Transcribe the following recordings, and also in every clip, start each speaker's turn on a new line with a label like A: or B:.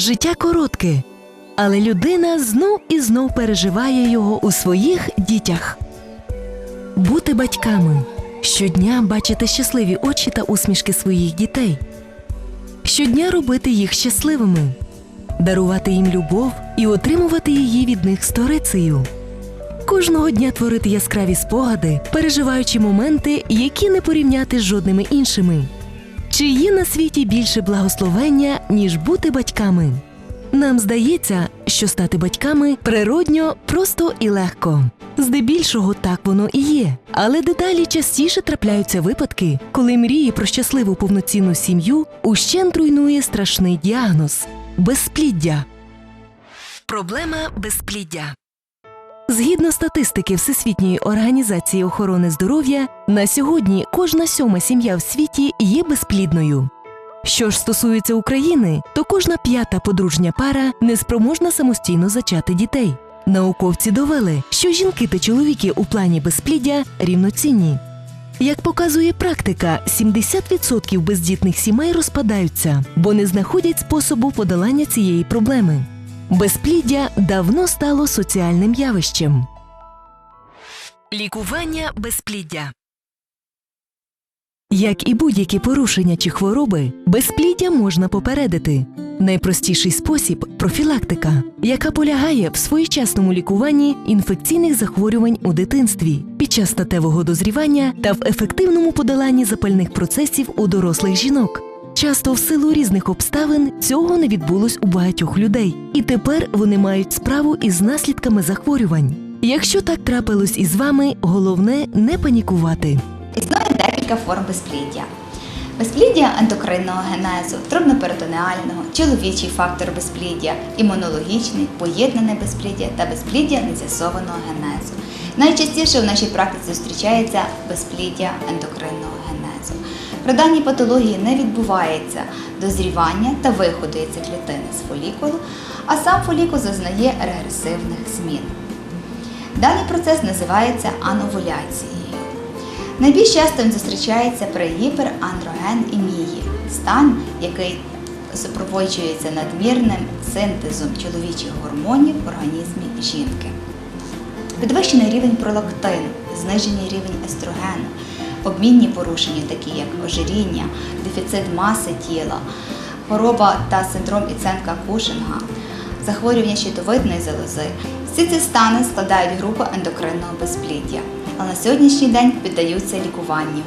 A: Життя коротке, але людина знов і знов переживає його у своїх дітях. Бути батьками щодня бачити щасливі очі та усмішки своїх дітей, щодня робити їх щасливими, дарувати їм любов і отримувати її від них сторицею. Кожного дня творити яскраві спогади, переживаючи моменти, які не порівняти з жодними іншими. Чи є на світі більше благословення, ніж бути батьками? Нам здається, що стати батьками природньо, просто і легко. Здебільшого так воно і є. Але дедалі частіше трапляються випадки, коли мрії про щасливу повноцінну сім'ю ущент руйнує страшний діагноз безпліддя. Проблема безпліддя. Згідно статистики Всесвітньої організації охорони здоров'я, на сьогодні кожна сьома сім'я в світі є безплідною. Що ж стосується України, то кожна п'ята подружня пара неспроможна самостійно зачати дітей. Науковці довели, що жінки та чоловіки у плані безпліддя рівноцінні. Як показує практика, 70% бездітних сімей розпадаються, бо не знаходять способу подолання цієї проблеми. Безпліддя давно стало соціальним явищем. Лікування безпліддя як і будь-які порушення чи хвороби, безпліддя можна попередити. Найпростіший спосіб профілактика, яка полягає в своєчасному лікуванні інфекційних захворювань у дитинстві під час статевого дозрівання та в ефективному подоланні запальних процесів у дорослих жінок. Часто в силу різних обставин цього не відбулось у багатьох людей, і тепер вони мають справу із наслідками захворювань. Якщо так трапилось із вами, головне не панікувати.
B: Існує декілька форм безпліддя. Безпліддя ендокринного генезу, трубноперитонеального, чоловічий фактор безпліддя, імунологічний, поєднане безпліддя та безпліддя нез'ясованого генезу. Найчастіше в нашій практиці зустрічається безпліддя ендокринного генезу. При даній патології не відбувається дозрівання та виходу яйцеклітини з фолікулу, а сам фолікул зазнає регресивних змін. Даний процес називається ановуляцією. Найбільш часто він зустрічається при гіперандрогенемії – стан, який супроводжується надмірним синтезом чоловічих гормонів в організмі жінки. Підвищений рівень пролактину, знижений рівень естрогену, обмінні порушення, такі як ожиріння, дефіцит маси тіла, хвороба та синдром Іценка Кушинга, захворювання щитовидної залози. Всі ці стани складають групу ендокринного безпліддя, але на сьогоднішній день піддаються лікуванню.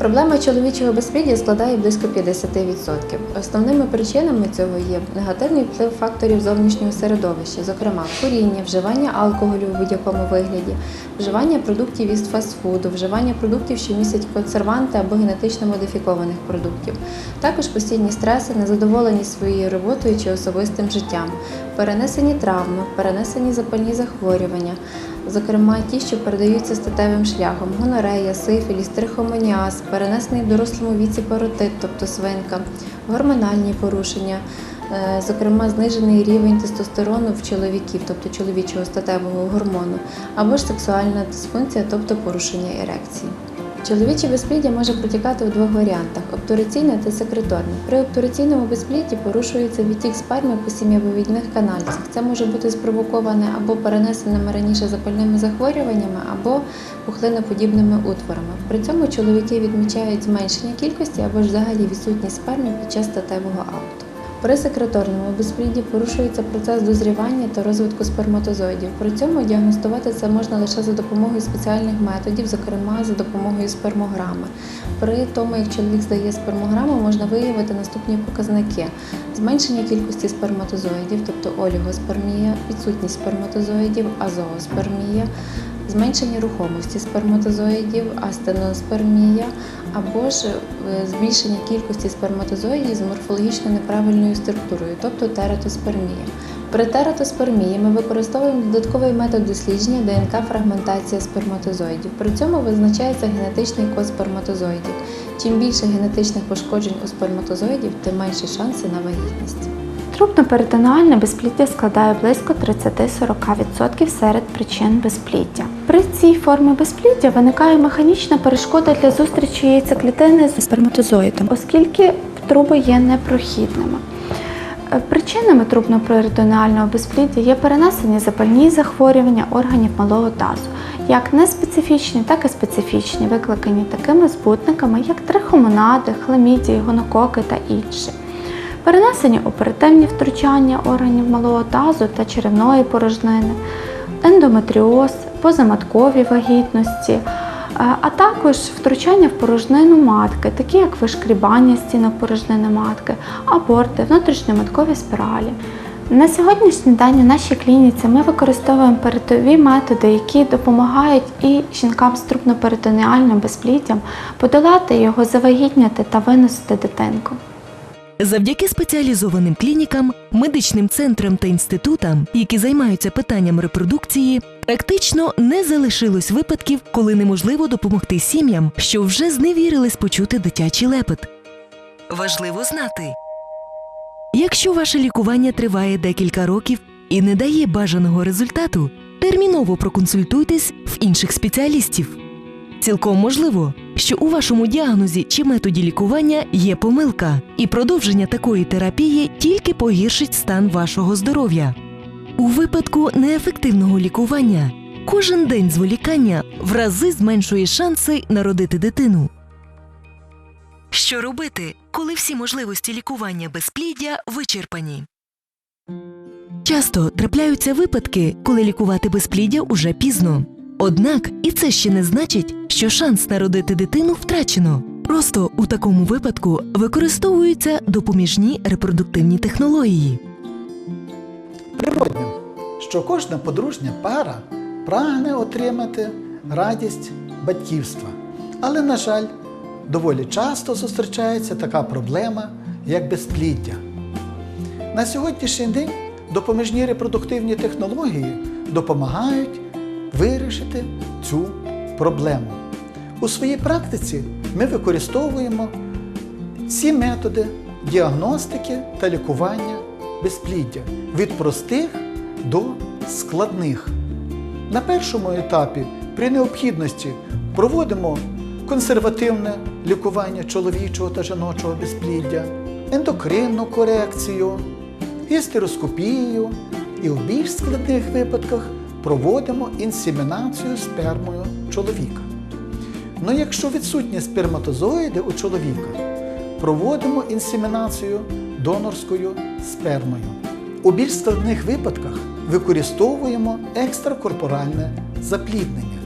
C: Проблема чоловічого безпліддя складає близько 50%. Основними причинами цього є негативний вплив факторів зовнішнього середовища, зокрема куріння, вживання алкоголю в будь-якому вигляді, вживання продуктів із фастфуду, вживання продуктів, що містять консерванти або генетично модифікованих продуктів, також постійні стреси, незадоволені своєю роботою чи особистим життям, перенесені травми, перенесені запальні захворювання, зокрема ті, що передаються статевим шляхом, гонорея, сифіліс, трихомоніаз, перенесений в дорослому віці паротит, тобто свинка, гормональні порушення, е, зокрема знижений рівень тестостерону в чоловіків, тобто чоловічого статевого гормону, або ж сексуальна дисфункція, тобто порушення ерекції. Чоловіче безпліддя може протікати у двох варіантах обтураційне та секреторне. При обтураційному безплідді порушується відтік сперми по сім'євивідних канальцях. Це може бути спровоковане або перенесеними раніше запальними захворюваннями, або пухлиноподібними утворами. При цьому чоловіки відмічають зменшення кількості або ж взагалі відсутність сперми під час статевого акту. При секреторному безплідді порушується процес дозрівання та розвитку сперматозоїдів. При цьому діагностувати це можна лише за допомогою спеціальних методів, зокрема за допомогою спермограми. При тому, як чоловік здає спермограму, можна виявити наступні показники: зменшення кількості сперматозоїдів, тобто олігоспермія, відсутність сперматозоїдів, азооспермія, зменшення рухомості сперматозоїдів, астеноспермія або ж е, збільшення кількості сперматозоїдів з морфологічно неправильною структурою, тобто тератоспермія. При тератоспермії ми використовуємо додатковий метод дослідження ДНК-фрагментація сперматозоїдів. При цьому визначається генетичний код сперматозоїдів. Чим більше генетичних пошкоджень у сперматозоїдів, тим менші шанси на вагітність.
D: Трубноперитонеальне безпліддя складає близько 30-40% серед причин безпліддя. При цій формі безпліддя виникає механічна перешкода для зустрічі яйцеклітини з сперматозоїдом, оскільки труби є непрохідними. Е, Причинами трубно-перитонеального безпліддя є перенесені запальні захворювання органів малого тазу, як неспецифічні, так і специфічні, викликані такими збутниками, як трихомонади, хламідії, гонококи та інші. Перенесені оперативні втручання органів малого тазу та черевної порожнини, ендометріоз, позаматкові вагітності, е, а також втручання в порожнину матки, такі як вишкрібання стінок порожнини матки, аборти, внутрішньоматкові спіралі. На сьогоднішній день у нашій клініці ми використовуємо передові методи, які допомагають і жінкам з трубно-перитонеальним безпліддям подолати його, завагітняти та виносити дитинку.
A: Завдяки спеціалізованим клінікам, медичним центрам та інститутам, які займаються питанням репродукції, практично не залишилось випадків, коли неможливо допомогти сім'ям, що вже зневірились почути дитячий лепет. Важливо знати. Якщо ваше лікування триває декілька років і не дає бажаного результату, терміново проконсультуйтесь в інших спеціалістів. Цілком можливо, що у вашому діагнозі чи методі лікування є помилка, і продовження такої терапії тільки погіршить стан вашого здоров'я. У випадку неефективного лікування кожен день зволікання в рази зменшує шанси народити дитину. Що робити, коли всі можливості лікування безпліддя вичерпані? Часто трапляються випадки, коли лікувати безпліддя уже пізно. Однак і це ще не значить, що шанс народити дитину втрачено. Просто у такому випадку використовуються допоміжні репродуктивні технології.
E: Природньо, що кожна подружня пара прагне отримати радість батьківства. Але, на жаль, доволі часто зустрічається така проблема, як безпліддя. На сьогоднішній день допоміжні репродуктивні технології допомагають вирішити цю проблему. У своїй практиці ми використовуємо ці методи діагностики та лікування безпліддя від простих до складних. На першому етапі при необхідності проводимо консервативне лікування чоловічого та жіночого безпліддя, ендокринну корекцію, істероскопію і в більш складних випадках проводимо інсемінацію спермою чоловіка. Ну якщо відсутні сперматозоїди у чоловіка, проводимо інсемінацію донорською спермою. У більш складних випадках використовуємо екстракорпоральне запліднення.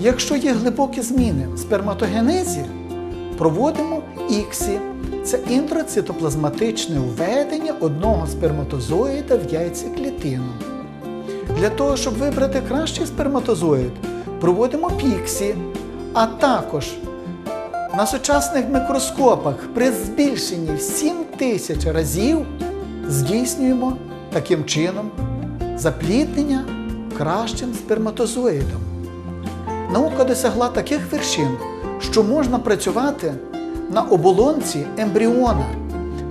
E: Якщо є глибокі зміни в сперматогенезі, проводимо іксі. Це інтрацитоплазматичне введення одного сперматозоїда в яйцеклітину. Для того, щоб вибрати кращий сперматозоїд, проводимо піксі, а також на сучасних мікроскопах при збільшенні в 7 тисяч разів здійснюємо таким чином запліднення кращим сперматозоїдом. Наука досягла таких вершин, що можна працювати на оболонці ембріона,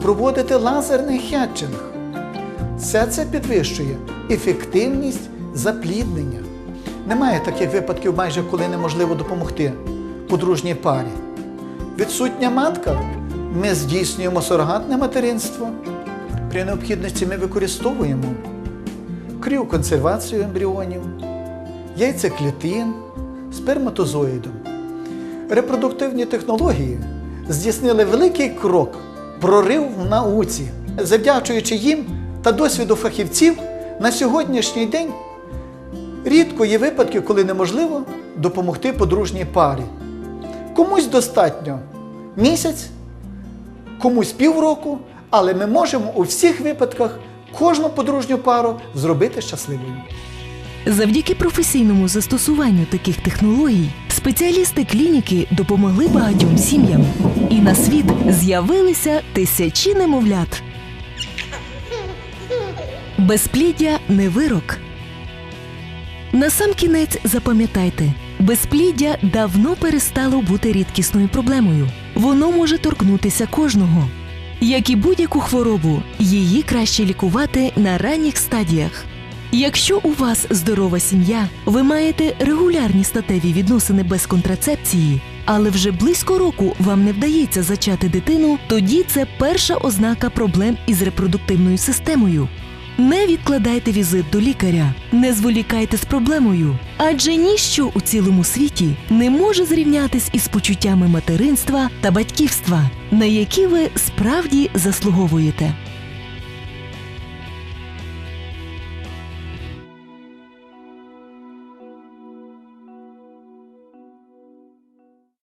E: проводити лазерний хетчинг. Все це підвищує ефективність запліднення. Немає таких випадків, майже коли неможливо допомогти подружній парі. Відсутня матка, ми здійснюємо сурогатне материнство. При необхідності ми використовуємо кріоконсервацію ембріонів, яйцеклітин, сперматозоїдом. Репродуктивні технології здійснили великий крок, прорив в науці. Завдячуючи їм та досвіду фахівців, на сьогоднішній день рідко є випадки, коли неможливо допомогти подружній парі. Комусь достатньо місяць, комусь півроку, але ми можемо у всіх випадках кожну подружню пару зробити щасливою.
A: Завдяки професійному застосуванню таких технологій спеціалісти клініки допомогли багатьом сім'ям, і на світ з'явилися тисячі немовлят. Безпліддя не вирок. Насамкінець запам'ятайте, безпліддя давно перестало бути рідкісною проблемою. Воно може торкнутися кожного. Як і будь-яку хворобу, її краще лікувати на ранніх стадіях. Якщо у вас здорова сім'я, ви маєте регулярні статеві відносини без контрацепції, але вже близько року вам не вдається зачати дитину, тоді це перша ознака проблем із репродуктивною системою. Не відкладайте візит до лікаря, не зволікайте з проблемою, адже ніщо у цілому світі не може зрівнятись із почуттями материнства та батьківства, на які ви справді заслуговуєте.